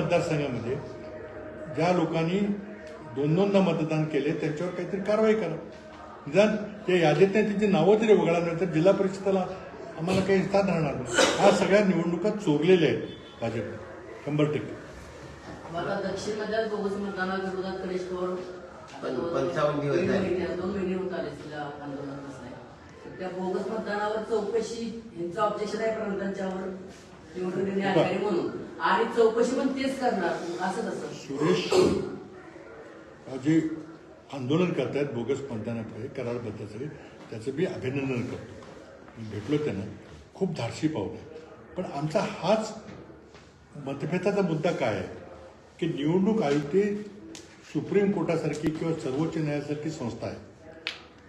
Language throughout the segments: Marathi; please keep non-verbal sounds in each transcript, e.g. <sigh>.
मतदारसंघामध्ये ज्या लोकांनी दोन दोनदा मतदान केले त्यांच्यावर काहीतरी कारवाई करा. निदान त्या यादीत नाही त्यांची नावं तरी वगळा नाही तर जिल्हा परिषदेला आम्हाला काही स्थान राहणार नाही. ह्या सगळ्या निवडणुका चोरलेल्या आहेत भाजप शंभर टक्के. त्या बोगस मतदानावर चौकशी यांचं ऑब्जेक्शन आहे निवडून देणे अधिकारी म्हणून. आणि चौकशी पण तेच करणार. असं कसं सुरेश जे आंदोलन करतायत बोगस मतदानापुढे करारबद्दल त्याचं मी अभिनंदन करतो. मी भेटलो त्यांना. खूप धाडसी पाऊल आहे. पण आमचा हाच मतभेदाचा मुद्दा काय आहे? की निवडणूक आयुक्त सुप्रीम कोर्टासारखी किंवा सर्वोच्च न्यायालयासारखी संस्था आहे.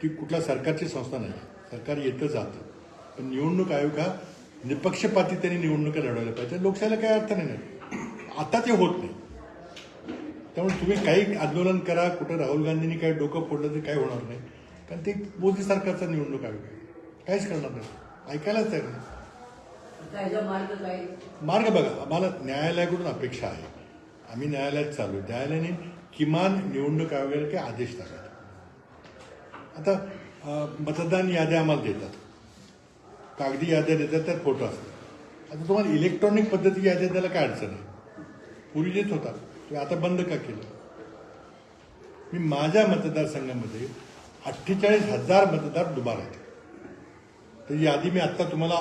ती कुठल्या सरकारची संस्था नाही. सरकार येतं जातं. पण निवडणूक आयोग हा निपक्षपाती त्यांनी निवडणुका लढवल्या पाहिजे लोकशाहीला काही अर्थ नाही. आता ते होत नाही. त्यामुळे तुम्ही काही आंदोलन करा. कुठं राहुल गांधींनी काही डोकं फोडलं तरी काही होणार नाही. कारण ते मोदी सरकारचा निवडणूक आयोग आहे. काहीच करणार नाही. ऐकायलाच तयार नाही. मार्ग बघा. आम्हाला न्यायालयाकडून अपेक्षा आहे. आम्ही न्यायालयात चालू आहे. न्यायालयाने किमान निवडणूक आयोगाला काही आदेश टाकायचे आता मतदान याद्या आम्हाला देतात. कागदी याद्या देतात त्यात फोटो असतात आता तुम्हाला इलेक्ट्रॉनिक पद्धती याद्या द्यायला काय अडचण आहे? पूर्वी येत होता तुम्ही आता बंद का केलं? मी माझ्या मतदारसंघामध्ये अठ्ठेचाळीस हजार मतदार दुबार आहेत. तर ही यादी मी आत्ता तुम्हाला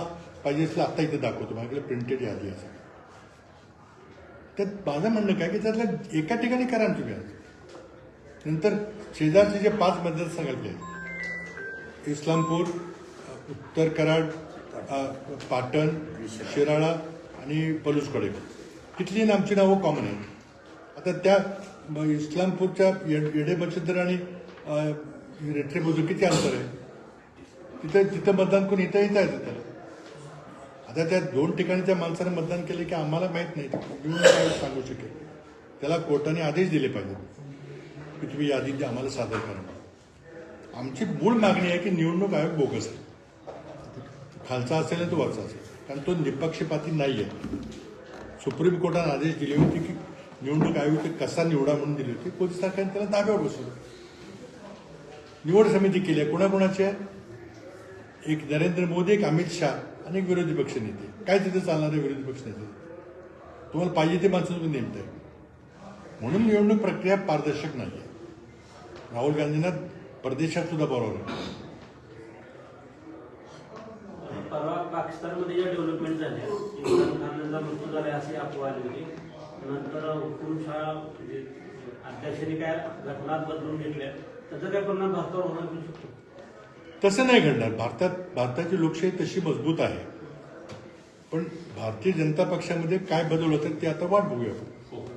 पाहिजे असलं आत्ता इथे दाखवतो. माझ्याकडे प्रिंटेड यादी असेल त्यात माझं म्हणणं काय की त्यातल्या एका ठिकाणी करा ना तुम्ही आज नंतर शेजारचे जे पाच मतदारसंघातले आहेत इस्लामपूर उत्तर कराड पाटण शिराळा आणि पलूसकडे. तिथली आमची नावं कॉमन आहेत. आता त्या इस्लामपूरच्या येड- येडे बचतर आणि अ, रेट्रेबुजू किती अंतर आहे. तिथं तिथं मतदान करून इथं येता येतं त्याला आता त्या दोन ठिकाणच्या माणसाने मतदान केले की आम्हाला माहीत नाही. निवडून काय सांगू शकेल त्याला कोर्टाने आदेश दिले पाहिजे की तुम्ही यादी आम्हाला सादर करा. आमची मूळ मागणी आहे की निवडणूक आयोग बोगस आहे. खालचा असेल तो वरचा असेल. कारण तो निपक्षपाती नाही आहे सुप्रीम कोर्टाने आदेश दिले होते की निवडणूक आयोग कसा निवडा म्हणून दिली होती पोलीस सरकारने त्याला ताब्यावर बसवलं. निवड समिती केली आहे. कोणाकोणाची आहे? एक नरेंद्र मोदी एक अमित शहा आणि एक विरोधी पक्ष नेते. काय तिथे चालणारे विरोधी पक्ष नेते? तुम्हाला पाहिजे ते माणसं तुम्ही नेमताय म्हणून निवडणूक प्रक्रिया पारदर्शक नाही आहे राहुल गांधींना परदेशात सुद्धा बरोबर पाकिस्तानमध्ये ज्या डेव्हलपमेंट झाल्या. इम्रान खानचा मृत्यू झाला अशी अफवा आली होती. नंतर हुकुमशाह म्हणजे अध्यक्षांनी काय घटनात बदलून घेतल्या. त्याचा काय परिणाम भारतावर होणार शकतो? तसं नाही घडणार. भारतात भारताची लोकशाही तशी मजबूत आहे. पण भारतीय जनता पक्षामध्ये काय बदल होतात ते आता वाट बघूया. आपण.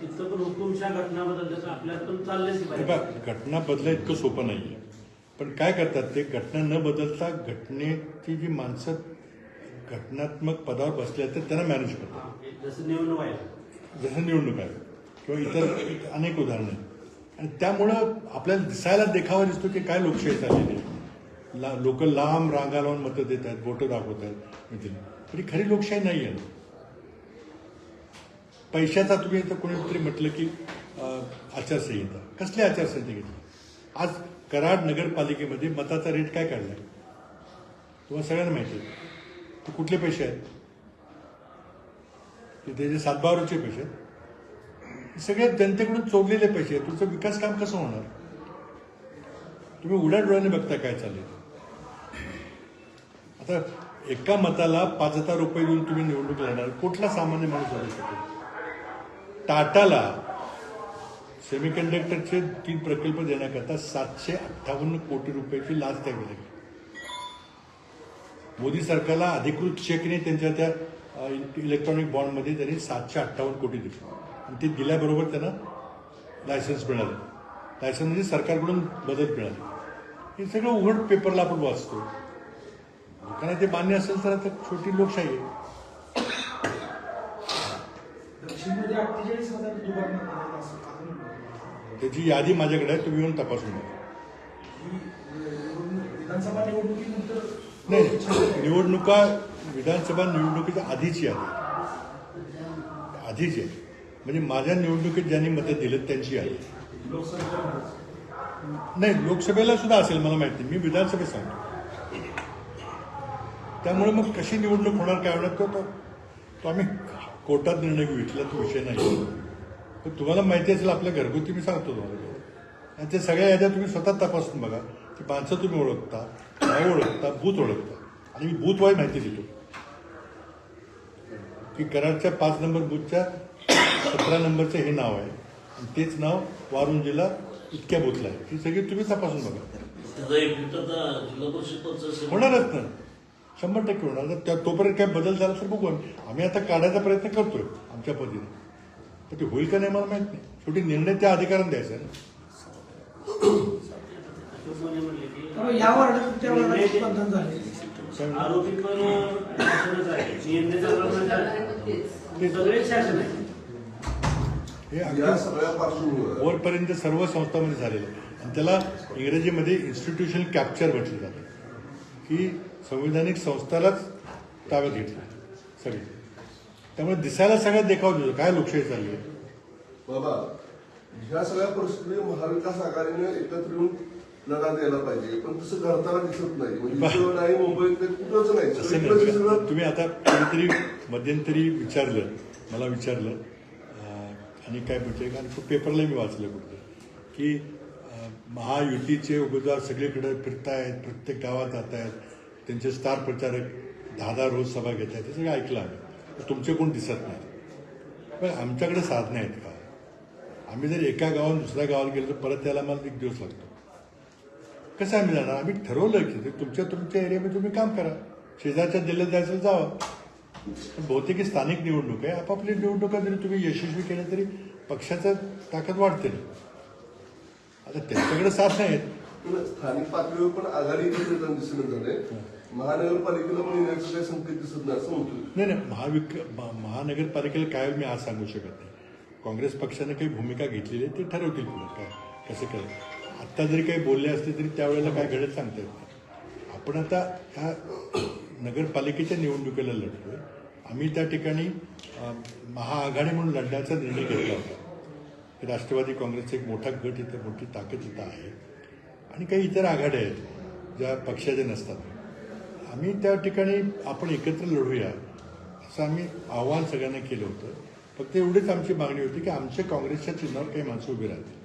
तिथं पण घटना पण चाललेच हे घटना बदला इतकं सोपं नाही आहे पण काय करतात ते? घटना न बदलता घटनेची जी माणसं घटनात्मक पदावर बसले आहेत तर त्यांना मॅनेज करतात हा, जसं निवडणूक आहे. जसं निवडणूक आहे किंवा इतर अनेक उदाहरणं. आहेत आणि त्यामुळं आपल्याला दिसायला देखावा दिसतो की काय लोकशाही चाललेली आहे. ला लोक लांब रांगा लावून मतं देत आहेत बोटं दाखवत आहेत म्हणजे पण ही खरी लोकशाही नाही आहे. पैशाचा तुम्ही इथं कोणीतरी म्हटलं की आचारसंहिता. कसली आचारसंहिता घेतली? आज कराड नगरपालिकेमध्ये मताचा रेट काय काढलाय तुम्हाला सगळ्यांना माहिती आहे. ते कुठले पैसे आहेत? ते त्याचे सातबाराचे पैसे आहेत. हे सगळे जनतेकडून चोरलेले पैसे आहेत. तुमचं विकास काम कसं होणार? तुम्ही उड्या डोळ्याने बघता काय चालेल आता एका मताला पाच हजार रुपये देऊन तुम्ही निवडणूक लढणार. कुठला सामान्य माणूस लढू शकेल टाटाला सेमीकंडक्टरचे तीन प्रकल्प देण्याकरता सातशे अठ्ठावन्न कोटी रुपयाची लाच द्यावी लागेल. मोदी सरकारला अधिकृत चेकने त्यांच्या त्या इलेक्ट्रॉनिक बॉन्डमध्ये त्यांनी सातशे अठ्ठावन्न कोटी दिले. आणि ते दिल्याबरोबर त्यांना लायसन्स मिळालं. लायसन्स म्हणजे सरकारकडून मदत मिळाली. हे सगळं उघड पेपरला आपण वाचतो. लोकांना ते मान्य असेल तर आता छोटी लोकशाही आहे. त्याची यादी माझ्याकडे आहे तुम्ही येऊन तपासून विधानसभा निवडणुकीनंतर नाही निवडणुका विधानसभा निवडणुकीच्या आधीची यादी आहे म्हणजे माझ्या निवडणुकीत ज्यांनी मतं दिलं त्यांची यादी नाही लोकसभेला सुद्धा असेल मला माहिती नाही. मी विधानसभेत सांगतो. त्यामुळे मग कशी निवडणूक होणार काय होणार तो तो तो आम्ही कोर्टात निर्णय घेऊ इथला तो विषय नाही. तुम्हाला माहिती असेल आपल्या घरगुती मी सांगतो तुम्हाला. आणि ते सगळ्या याद्या तुम्ही स्वतः तपासून बघा. ती माणसं तुम्ही ओळखता नाव ओळखता बूथ ओळखता. आणि मी वाईज माहिती देतो. की कराडच्या पाच नंबर बूथच्या सतरा नंबरचं हे नाव आहे. आणि तेच नाव वारुंजीला इतक्या बूथला आहे. ही सगळी तुम्ही तपासून बघा. होणारच ना. शंभर टक्के होणार. त्या तोपर्यंत काय बदल झाला तर बघू आम्ही. आम्ही आता काढायचा प्रयत्न करतोय आमच्या पद्धतीने. पण ते होईल का नाही मला माहीत नाही. शेवटी निर्णय त्या अधिकाराने द्यायचा ना. माने म्हणले की त्यामुळे या वार्डात त्या वार्डात मतदान झाले? काय- आरोपी पण शासनच आहे. नियंत्रण सगळे शासन आहे. हे वरपर्यंत सर्व संस्थांमध्ये झालेलं आहे. आणि त्याला इंग्रजीमध्ये इन्स्टिट्यूशनल कॅप्चर म्हटलं जातं. की संविधानिक संस्थालाच ताब्यात घेतलं सगळे. त्यामुळे दिसायला सगळ्यात देखाव देतो काय लोकशाही चालली आहे? बाबा ह्या सगळ्या परिस्थिती महाविकास आघाडीने एकत्र येऊन लढा द्यायला पाहिजे पण तसं घडताना दिसत नाही. म्हणजे नाही मुंबईत कुठंच नाही. सगळं तुम्ही आता कधीतरी मध्यंतरी विचारलं मला विचारलं आणि काय म्हणजे आणि तो पेपरला मी वाचलं कुठे की महायुतीचे उमेदवार सगळीकडे फिरतायत प्रत्येक गावात जात आहेत त्यांचे स्टार प्रचारक दहा दहा रोज सभा घेत आहेत हे सगळं ऐकलं आम्ही. तुमचे कोण दिसत नाही? पण आमच्याकडे साधनं आहेत का? आम्ही जर एका गावात दुसऱ्या गावाला गेलो तर परत यायला मला एक दिवस लागतो. कसं जाणार? आम्ही ठरवलं की तुमच्या तुमच्या एरियामध्ये तुम्ही काम करा. शेजारच्या जिल्ह्यात जायचं जावं. बहुतेक स्थानिक निवडणूक आहे. आपापली निवडणुका जरी तुम्ही यशस्वी केल्या तरी पक्षाचं ताकद वाढते आता त्यांच्याकडे साथ नाही स्थानिक पातळीवर पण आघाडी झालंय महानगरपालिकेला पण काही संकेत दिसत नाही असं म्हणतो नाही नाही. महाविक महा- महानगरपालिकेला काय मी आज सांगू शकत नाही. काँग्रेस पक्षाने काही भूमिका घेतलेली आहे ते ठरवतील पुढे. काय कसं काय आत्ता जरी काही बोलले असते तरी त्यावेळेला काय घडत सांगता येत नाही. आपण आता ह्या नगरपालिकेच्या निवडणुकीला लढतोय आम्ही त्या ठिकाणी महाआघाडी म्हणून लढण्याचा निर्णय घेतला होता. राष्ट्रवादी काँग्रेसचा एक मोठा गट इथं मोठी ताकद इथं आहे. आणि काही इतर आघाड्या आहेत ज्या पक्षाच्या नसतात. आम्ही त्या ठिकाणी आपण एकत्र लढूया असं आम्ही आव्हान सगळ्यांना केलं होतं. फक्त एवढीच आमची मागणी होती की आमच्या काँग्रेसच्या चिन्हावर काही माणसं उभी राहतील.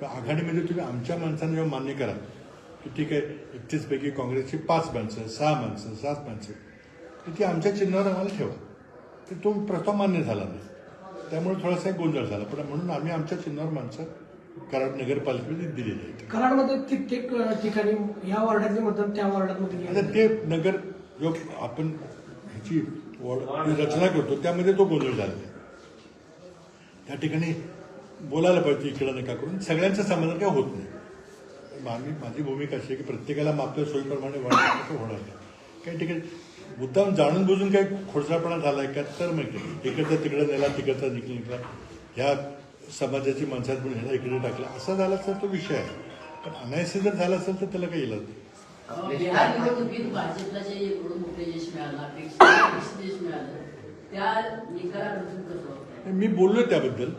तर आघाडीमध्ये तुम्ही आमच्या माणसांना जेव्हा मान्य कराल की ठीक आहे एकतीसपैकी काँग्रेसची पाच माणसं सहा माणसं सात माणसं तर ती आमच्या चिन्हावर आम्हाला ठेवा. तर तो प्रस्ताव मान्य झाला नाही. त्यामुळे थोडासा एक गोंधळ झाला. पण म्हणून आम्ही आमच्या चिन्हावर माणसं कराड नगरपालिकेमध्ये दिलेली आहेत. कराडमध्ये कित्येक ठिकाणी या वार्डातले मतदान त्या वार्डातमध्ये आता ते नगर जो आपण ह्याची वॉर्ड रचना करतो त्यामध्ये तो गोंधळ आहे. त्या ठिकाणी बोलायला पाहिजे इकडं नका करून. सगळ्यांचं समाधान काय होत नाही. माझी माझी भूमिका अशी आहे की प्रत्येकाला आपल्या सोयीप्रमाणे वाढ होणार नाही. काही ठिकाणी मुद्दाम जाणून बुजून काही खोडसाळपणा झालाय का? तर मग इकडचा तिकडं नेला तिकडचा निघला निघला ह्या समाजाची माणसात म्हणून ह्याला इकडे टाकला. असा झाला तर तो विषय आहे. पण अनायसे जर झाला असेल तर त्याला काही इलाज नाही. बिहार निवडणुकीत भाजपला जे एवढं मोठं यश मिळालं अपेक्षा अपेक्षित यश मिळालं त्या निकालाबद्दल कसं वाटतंय मी बोललो त्याबद्दल.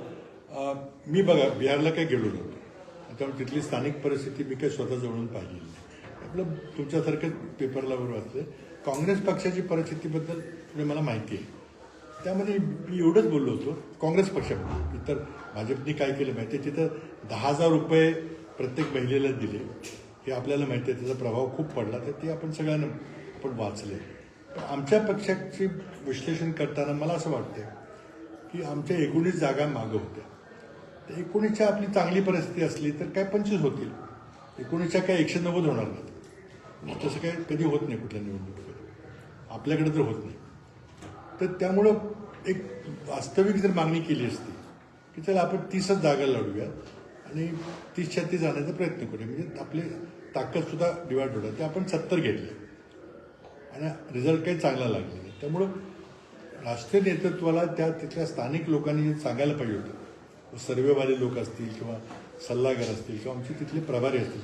मी बघा बिहारला काही गेलो नव्हतो. त्यामुळे तिथली स्थानिक परिस्थिती मी काही स्वतः जवळून पाहिलेली नाही. आपलं तुमच्यासारखं पेपरला वर वाचलं काँग्रेस पक्षाची परिस्थितीबद्दल थोडी मला माहिती आहे. त्यामध्ये मी एवढंच बोललो होतो काँग्रेस पक्षामध्ये. इतर भाजपने काय केलं माहिती आहे तिथं दहा हजार रुपये प्रत्येक महिलेला दिले. हे आपल्याला माहिती आहे त्याचा प्रभाव खूप पडला. तर ते आपण सगळ्यांना आपण वाचले पण आमच्या पक्षाची विश्लेषण करताना मला असं वाटतं की आमच्या एकोणीस जागा मागं होत्या. तर एकोणीसच्या आपली चांगली परिस्थिती असली तर काय पंचवीस होतील? एकोणीसच्या काय एकशे नव्वद होणार नाहीत तसं काय कधी होत नाही कुठल्या निवडणुकीमध्ये. आपल्याकडे तर होत नाही. तर त्यामुळं एक वास्तविक जर मागणी केली असती की चला आपण तीसच जागा लढूया आणि तीस छत्तीस जाण्याचा प्रयत्न करूया. म्हणजे आपली ताकदसुद्धा डिवाइड होणार. ते आपण सत्तर घेतले. आणि रिझल्ट काही चांगला लागला नाही. त्यामुळं राष्ट्रीय नेतृत्वाला त्या तिथल्या स्थानिक लोकांनी सांगायला पाहिजे होतं. सर्वेवाले लोक असतील किंवा सल्लागार असतील किंवा आमचे तिथले प्रभारी असतील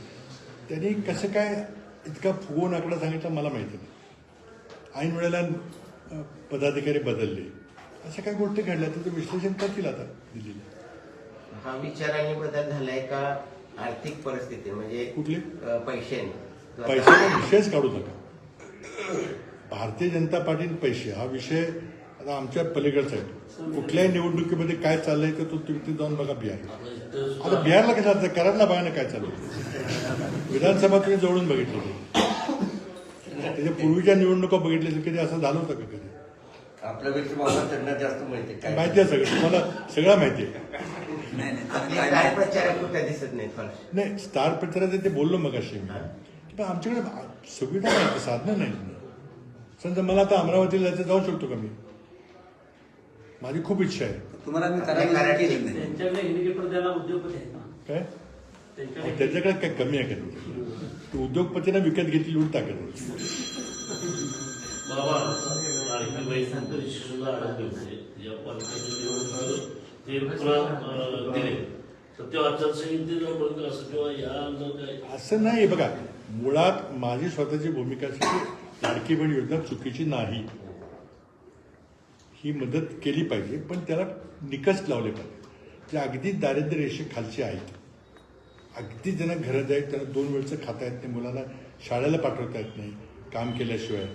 त्यांनी कसं काय इतका फुगवून आकडा सांगितला मला माहिती नाही. ऐन वेळेला पदाधिकारी बदलले. अशा काही गोष्टी घडल्या त्याचं विश्लेषण करतील आता दिल्लीला. हा विचाराने बदल झालाय का? आर्थिक परिस्थिती म्हणजे कुठली? पैशाने. पैशाचा विषयच काढू नका. भारतीय जनता पार्टीने पैसे हा विषय आता आमच्या पलीकडचा आहे. कुठल्याही निवडणुकीमध्ये काय चाललंय तर तो तुम्ही जाऊन बघा बिहार. आता बिहारला कसं आता कराडला बघा ना काय चालू आहे. विधानसभा तुम्ही जवळून बघितलं ते त्याच्या पूर्वीच्या निवडणुका बघितल्या कधी असं झालं होतं का कधी? आपल्यापेक्षा मला त्यांना जास्त माहिती काय. माहिती आहे सगळं. तुम्हाला सगळं माहिती आहे. दिसत नाही स्टार प्रचाराचं ते बोललो मग मी. की पण आमच्याकडे सुविधा नाही साधनं नाहीत. समजा मला आता अमरावतीला जायचं जाऊ शकतो का मी? माझी खूप इच्छा आहे. तुम्हाला मी आपल्या करायला कराड केली नाही त्यांच्याकडे हेलिकॉप्टर द्यायला उद्योगपती आहेत ना. काय? त्यांच्याकडे त्याच्याकडे काय कमी आहे का? ते उद्योगपतीने विकत घेतली लूट टाकत असं किंवा या जर काही असं नाही बघा मुळात माझी स्वतःची भूमिका लाडकी बहीण योजना चुकीची नाही. ही मदत केली पाहिजे पण त्याला निकष लावले पाहिजे. जे अगदी दारिद्र्य रेषे खालचे आहेत. अगदी ज्यांना घरात आहेत त्यांना दोन वेळचं खाता येत नाही मुलांना शाळेला पाठवता येत नाही काम केल्याशिवाय.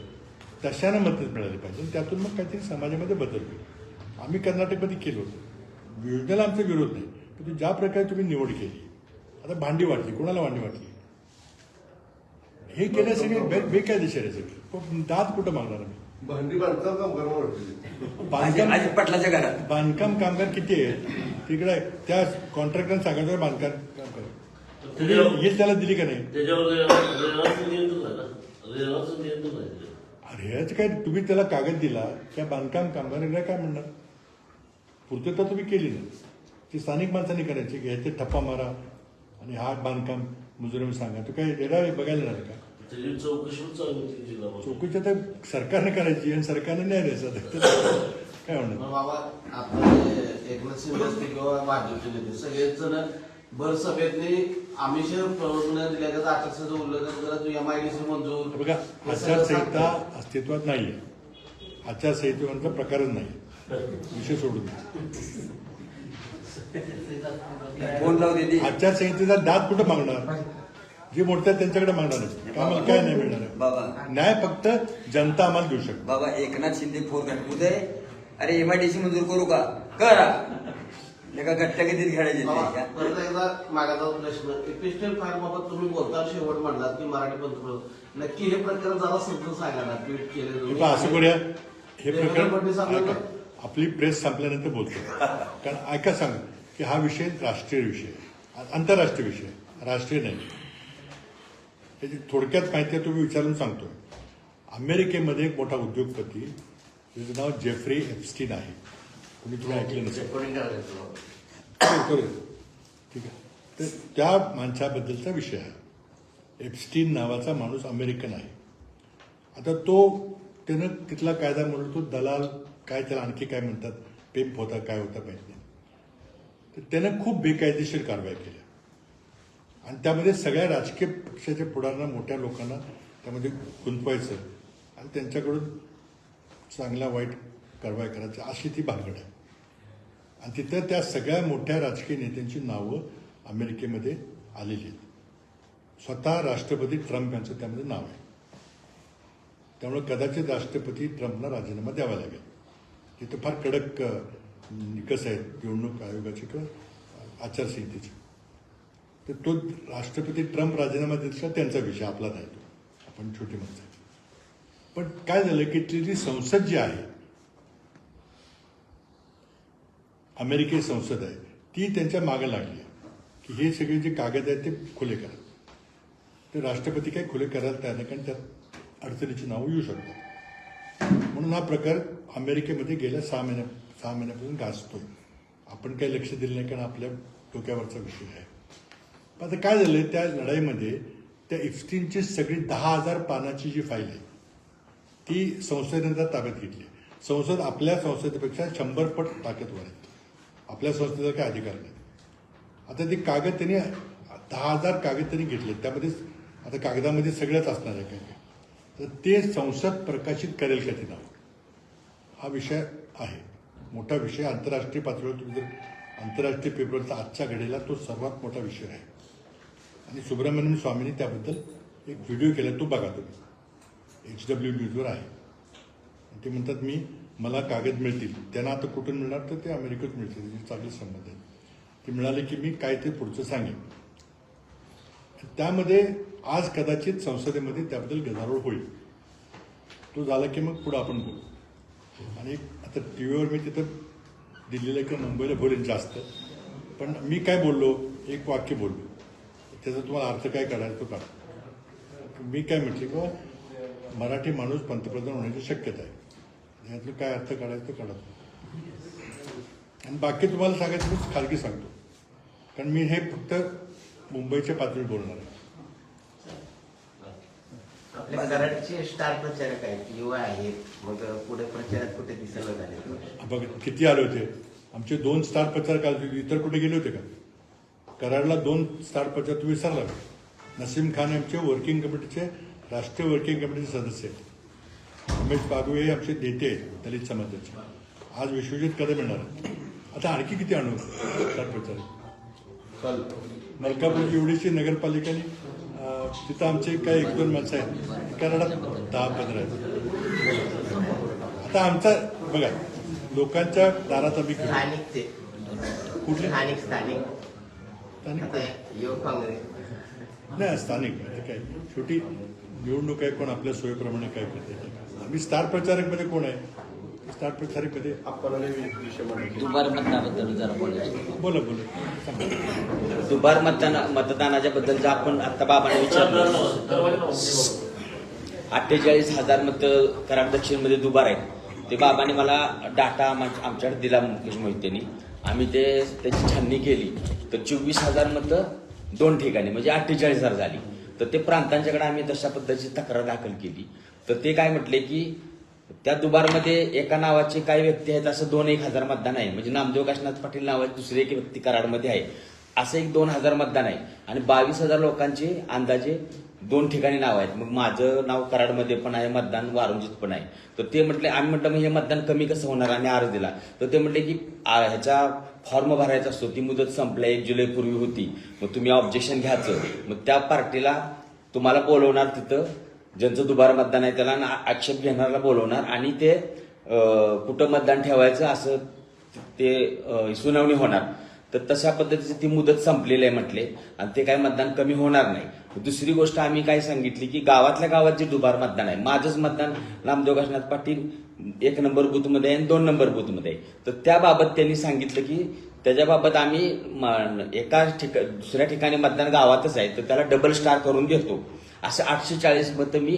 तशांना मदत मिळाली पाहिजे. त्यातून मग काहीतरी समाजामध्ये बदल होईल. आम्ही कर्नाटकमध्ये केलो. होतो योजनेला आमचा विरोध नाही. पण ज्या प्रकारे तुम्ही निवड केली आता भांडी वाटली कोणाला भांडी वाटली? हे केलं सगळे बे- बेकायदेशीर आहे सगळे. पण दात कुठं मागणार आम्ही? भांडी बांधकाम कामगार पाटलाच्या घरात. बांधकाम कामगार किती आहेत? तिकडे त्या कॉन्ट्रॅक्टरने सांगायचं बांधकाम काम करा. तर त्याच्यावर येईल त्याला दिली का नाही? त्याच्यावर नियंत्रण आहे ना? नियंत्रण आहे. अरे ह्याचं काय तुम्ही त्याला कागद दिला. त्या बांधकाम कामगारांना काय म्हणणार? पूर्तता तुम्ही केली ना. ती स्थानिक माणसांनी करायची की ह्याचे ठप्पा मारा आणि हा बांधकाम मजुरांना सांगा. तो काय येणार आहे बघायला नाही का? त्याची चौकशी पण चालू होती जिल्हा चौकशी तर सरकारने करायची आणि सरकारने न्याय द्यायचा <laughs> काय म्हणणार मग बाबा आपले एकनाथ शिंदे असतील किंवा भाजपचे नेते सगळेच जण भर सभेतनी आमिष प्रवर्तन दिल्या का आचारसंहिता उल्लंघन करत एमआयडीसी मंजूर. बघा आचारसंहिता अस्तित्वात नाहीये. आचारसंहितेवरचा प्रकारच नाही विषय सोडून द्या. फोन लावू दे आचारसंहितेचा दाद कुठं मागणार? जे मोठे आहेत त्यांच्याकडे मागणार नाही. आम्हाला काय नाही मिळणार. आहे? बाबा. न्याय फक्त जनता आम्हाला देऊ शकते. बाबा एकनाथ शिंदे फोन कर उदय अरे एमआयडीसी मंजूर करू का? करा. एका गट्ट्या किती खेळायचे बाबा. परत एकदा मागाचा प्रश्न. फायर बाबत तुम्ही बोलता शेवट म्हणलात की मराठी पंतप्रधान. नक्की हे प्रकरण जरा समजून सांगा ना ट्विट केले तुम्ही. असं करूया हे देवेंद्र प्रकरण आपल्याला- ऐका, आपली प्रेस संपल्यानंतर बोलतो. कारण ऐका सांग की हा विषय राष्ट्रीय विषय आहे. आंतरराष्ट्रीय विषय आहे. राष्ट्रीय नाही. त्याची थोडक्यात माहिती आहे तुम्ही विचारून सांगतो अमेरिकेमध्ये एक मोठा उद्योगपती त्याचं नाव जेफ्री एप्स्टीन आहे. तुम्ही तुम्ही ऐकलं नसेल. हो. ठीक आहे. तर त्या माणसाबद्दलचा विषय आहे. एप्स्टीन नावाचा माणूस अमेरिकन आहे. आता तो त्यानं तिथला कायदा म्हणून तो दलाल काय त्याला आणखी काय म्हणतात पेप होता काय होता माहीत नाही. तर त्यानं खूप बेकायदेशीर कारवाई केल्या आणि त्यामध्ये सगळ्या राजकीय पक्षाच्या पुढाऱ्यांना मोठ्या लोकांना त्यामध्ये गुंतवायचं आणि त्यांच्याकडून चांगला वाईट कारवाई करायची अशी ती भानगड आहे. आणि तिथं त्या सगळ्या मोठ्या राजकीय नेत्यांची नावं अमेरिकेमध्ये आलेली आहेत. स्वतः राष्ट्रपती ट्रम्प यांचं त्यामध्ये नाव आहे. त्यामुळे कदाचित राष्ट्रपती ट्रम्पला राजीनामा द्यावा लागेल. तिथं फार कडक निकष आहेत. निवडणूक आयोगाचे किंवा आचारसंहितेचे. तर तो राष्ट्रपती ट्रम्प राजीनामा देतला त्यांचा विषय आपला नाही तो. आपण छोटी माणसं. पण काय झालं की ती जी संसद जी आहे अमेरिकेची संसद आहे ती त्यांच्या मागे लागली आहे. की हे सगळे जे कागद आहेत ते खुले करा. ते राष्ट्रपती काही खुले करायला तयार नाही कारण त्यात अडचणीची नावं येऊ शकतात. म्हणून हा प्रकार अमेरिकेमध्ये गेल्या सहा महिन्या सहा महिन्यापासून गाजतोय. आपण काही लक्ष दिलं नाही कारण आपल्या डोक्यावरचा विषय आहे. पण आता काय झालं त्या लढाईमध्ये त्या इफ्टीनची सगळी दहा हजार पानाची जी फाईल आहे ती संसदेने ताब्यात घेतली संसद आपल्या संसदेपेक्षा शंभर पट ताकदवर आहे. आपल्या संस्थेचा काही अधिकार नाही. आता ती कागद त्यांनी दहा हजार कागद त्यांनी घेतले. त्यामध्ये आता कागदामध्ये सगळंच असणार आहे काही तर ते संसद प्रकाशित करेल का ते नाव हा विषय आहे. मोठा विषय. आंतरराष्ट्रीय पातळीवर तुम्ही जर आंतरराष्ट्रीय पेपरचा आजच्या घडीला तो सर्वात मोठा विषय आहे. आणि सुब्रमण्यम स्वामींनी त्याबद्दल एक व्हिडिओ केला तो बघा तुम्ही. एच डब्ल्यू न्यूजवर आहे. आणि ते म्हणतात मी मला कागद मिळतील. त्यांना आता कुठून मिळणार तर ते अमेरिकेत मिळतील. त्याचे चांगले संबंध आहेत. ते मिळाले की मी काय ते पुढचं सांगेन. त्यामध्ये आज कदाचित संसदेमध्ये त्याबद्दल गदारोळ होईल. तो झाला की मग पुढं आपण बोलू. आणि आता टी व्हीवर मी तिथं दिल्लीला किंवा मुंबईला बोलेन जास्त. पण मी काय बोललो? एक वाक्य बोललो. त्याचा तुम्हाला अर्थ काय काढायचा तो काढा मी काय म्हटले किंवा मराठी माणूस पंतप्रधान होण्याची शक्यता आहे. यातलं काय अर्थ काढायचा तो काढा. आणि बाकी तुम्हाला सांगायचं मी खालगी सांगतो. कारण मी हे फक्त मुंबईच्या पातळीवर बोलणार आहे. कराडचे स्टार प्रचारक आहेत युवा आहेत मग पुढे प्रचारात कुठे दिसायला झाले बघ किती आले होते. आमचे दोन स्टार प्रचारक आले होते इतर कुठे गेले होते का? कराडला दोन स्टार तुम्ही विसरला? नसीम खान हे आमचे वर्किंग कमिटीचे राष्ट्रीय वर्किंग कमिटीचे सदस्य आहेत. रमेश बागवे हे आमचे नेते आहेत दलित समाजाचे. आज विश्वजित कदम येणार आहेत. आता आणखी किती आणू? स्टार प्रचारक. मलकापूरची एवढीची नगरपालिकेने तिथं आमचे काय एक दोन माणसं आहेत. कराडात दहा पंधरा आहेत. आता आमचा बघा लोकांच्या दारात आम्ही कुठले? स्थानिक नाही स्थानिक काय शेवटी निवडणूक आहे कोण आपल्या सोयीप्रमाणे काय करते आम्ही स्टार प्रचारकमध्ये कोण आहे? स्टार प्रचारकमध्ये आपण विषय मांडला दुबार मतदानाबद्दल जरा बोलायचं बोला बोला. दुबार मतदान मतदानाच्या बद्दल जे आपण आता बाबांना विचारलं. अठ्ठेचाळीस हजार मत कराड दक्षिणमध्ये दुबार आहेत ते बाबांनी मला डाटा आम- आमच्याकडे दिला मुकेश मोहितेनी. आम्ही ते त्याची छाननी केली. तर चोवीस हजार मतं दोन ठिकाणी म्हणजे अठ्ठेचाळीस हजार झाली. तर ते प्रांतांच्याकडे आम्ही तशा पद्धतीची तक्रार दाखल केली. तर ते काय म्हटले की त्या दुबारमध्ये एका नावाचे काही व्यक्ती आहेत असं दोन एक हजार मतदान आहे. म्हणजे नामदेव काशनाथ पाटील नावाची दुसरी एक व्यक्ती कराडमध्ये आहे. असं एक दोन हजार मतदान आहे. आणि बावीस हजार लोकांचे अंदाजे दोन ठिकाणी नाव आहेत. मग माझं नाव कराडमध्ये पण आहे मतदान वारुंजीत पण आहे. तर ते म्हटले आम्ही म्हटलं मग हे मतदान कमी कसं होणार? आणि अर्ज दिला. तर ते म्हटले की ह्याचा फॉर्म भरायचा असतो ती मुदत संपल्या एक जुलैपूर्वी होती. मग तुम्ही ऑब्जेक्शन घ्यायचं. मग त्या पार्टीला तुम्हाला बोलवणार तिथं ज्यांचं दुबार मतदान आहे त्याला ना- आक्षेप घेणाऱ्याला बोलवणार आणि ते कुठं मतदान ठेवायचं असं ते सुनावणी होणार. तर तशा पद्धतीची ती मुदत संपलेली आहे म्हटले. आणि ते काय मतदान कमी होणार नाही. दुसरी गोष्ट आम्ही काय सांगितली की गावातल्या गावात जे दुबार मतदान आहे माझंच मतदान नामदेव काशनाथ पाटील एक नंबर बूथमध्ये आहे आणि दोन नंबर बूथमध्ये आहे. तर त्याबाबत त्यांनी सांगितलं की त्याच्याबाबत आम्ही एका ठिका दुसऱ्या ठिकाणी मतदान गावातच आहे तर त्याला डबल स्टार करून घेतो. असं आठशे चाळीस मतं मी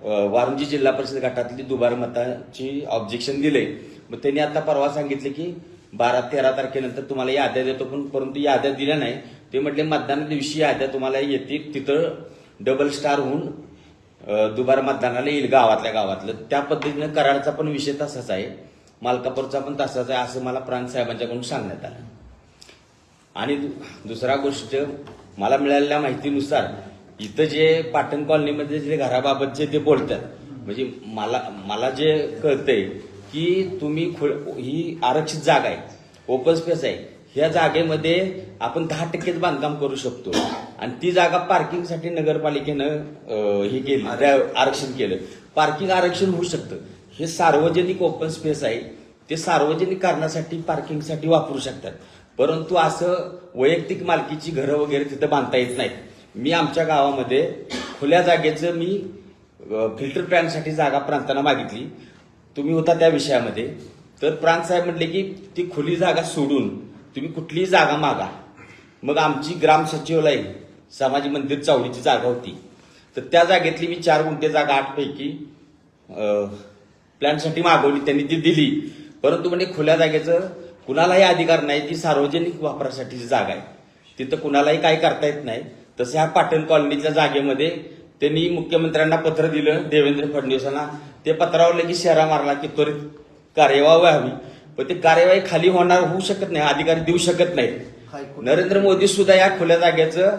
वारुंजी जिल्हा परिषद गटातली दुबार मताची ऑब्जेक्शन दिले. मग त्यांनी आता परवा सांगितले की बारा तेरा तारखेनंतर तुम्हाला याद्या देतो पण परंतु याद्या दिल्या नाही. ते म्हटले मतदान दिवशी याद्या तुम्हाला येतील. तिथं डबल स्टार होऊन दुबारा दुबार मतदानाला येईल गावातल्या गावातलं. त्या पद्धतीनं कराडचा पण विषय तसाच आहे. मालकापूरचा पण तसाच आहे असं मला प्रांत साहेबांच्याकडून सांगण्यात आलं. आणि दु- दुसरा गोष्ट मला मिळालेल्या माहितीनुसार इथं जे पाटण कॉलनीमध्ये जे घराबाबत जे ते बोलतात म्हणजे मला मला जे कळतंय की तुम्ही खु- ही आरक्षित जागा आहे ओपन स्पेस आहे. ह्या जागेमध्ये आपण दहा टक्केच बांधकाम करू शकतो. आणि ती जागा पार्किंगसाठी नगरपालिकेनं हे केली आरक्षण केलं. पार्किंग आरक्षण होऊ शकतं. हे सार्वजनिक ओपन स्पेस आहे. ते सार्वजनिक कारणासाठी पार्किंगसाठी वापरू शकतात. परंतु असं वैयक्तिक मालकीची घरं वगैरे तिथं बांधता येत नाहीत. मी आमच्या गावामध्ये खुल्या जागेचं मी फिल्टर प्लॅनसाठी जागा प्रांतांना मागितली. तुम्ही होता त्या विषयामध्ये. तर प्रांत साहेब म्हटले की ती खुली जागा सोडून तुम्ही कुठलीही जागा मागा. मग आमची ग्राम सचिवालय समाजी मंदिर चावडीची जागा होती. तर त्या जागेतली मी चार गुंठे जागा आठपैकी प्लॅनसाठी मागवली त्यांनी ती दिली. परंतु म्हणजे खुल्या जागेचं कुणालाही अधिकार नाही ती सार्वजनिक वापरासाठीची जागा आहे. तिथं कुणालाही काही करता येत नाही. तसं ह्या पाटण कॉलनीच्या जागेमध्ये त्यांनी मुख्यमंत्र्यांना पत्र दिलं देवेंद्र फडणवीसांना. ते पत्रावर लगेच शेरा मारला की त्वरित कार्यवाही व्हावी. पण ते कार्यवाही खाली होणार होऊ शकत नाही अधिकारी देऊ शकत नाहीत. नरेंद्र मोदी सुद्धा या खुल्या जागेचं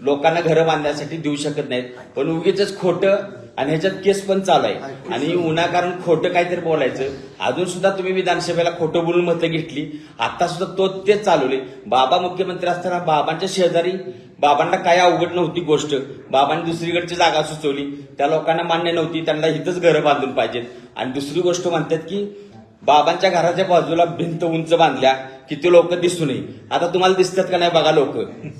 लोकांना घरं बांधण्यासाठी देऊ शकत नाहीत. पण उगीच खोटं आणि ह्याच्यात केस पण चालू आहे. आणि उन्हाकारण खोटं काहीतरी बोलायचं. अजून सुद्धा तुम्ही विधानसभेला खोटं बोलून मतं घेतली. आता सुद्धा तो तेच चालवले. बाबा मुख्यमंत्री असताना बाबांच्या शेजारी बाबांना काय अवघड नव्हती गोष्ट. बाबांनी दुसरीकडची जागा सुचवली. त्या लोकांना मान्य नव्हती. त्यांना इथंच घरं बांधून पाहिजेत. आणि दुसरी गोष्ट म्हणतात की बाबांच्या घराच्या बाजूला भिंत उंच बांधल्या किती लोक दिसू नये आता तुम्हाला दिसतात का नाही बघा लोक?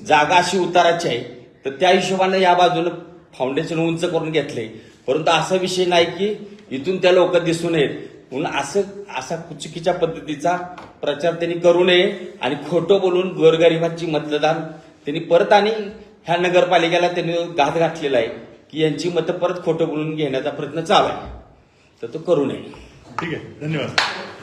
जागा अशी उताराची आहे. तर त्या हिशोबाने या बाजूनं फाउंडेशन उंच करून घेतले. परंतु असा विषय नाही की इथून त्या लोक दिसू नयेत म्हणून असं असा चुकीच्या पद्धतीचा प्रचार त्यांनी करू नये आणि खोटं बोलून गोरगरिबांची मतदान त्यांनी परत आणि ह्या नगरपालिकेला त्यांनी घात घातलेला आहे की यांची मतं परत खोटं बोलून घेण्याचा प्रयत्न चालू आहे. तर तो करू नये. ठीक आहे धन्यवाद.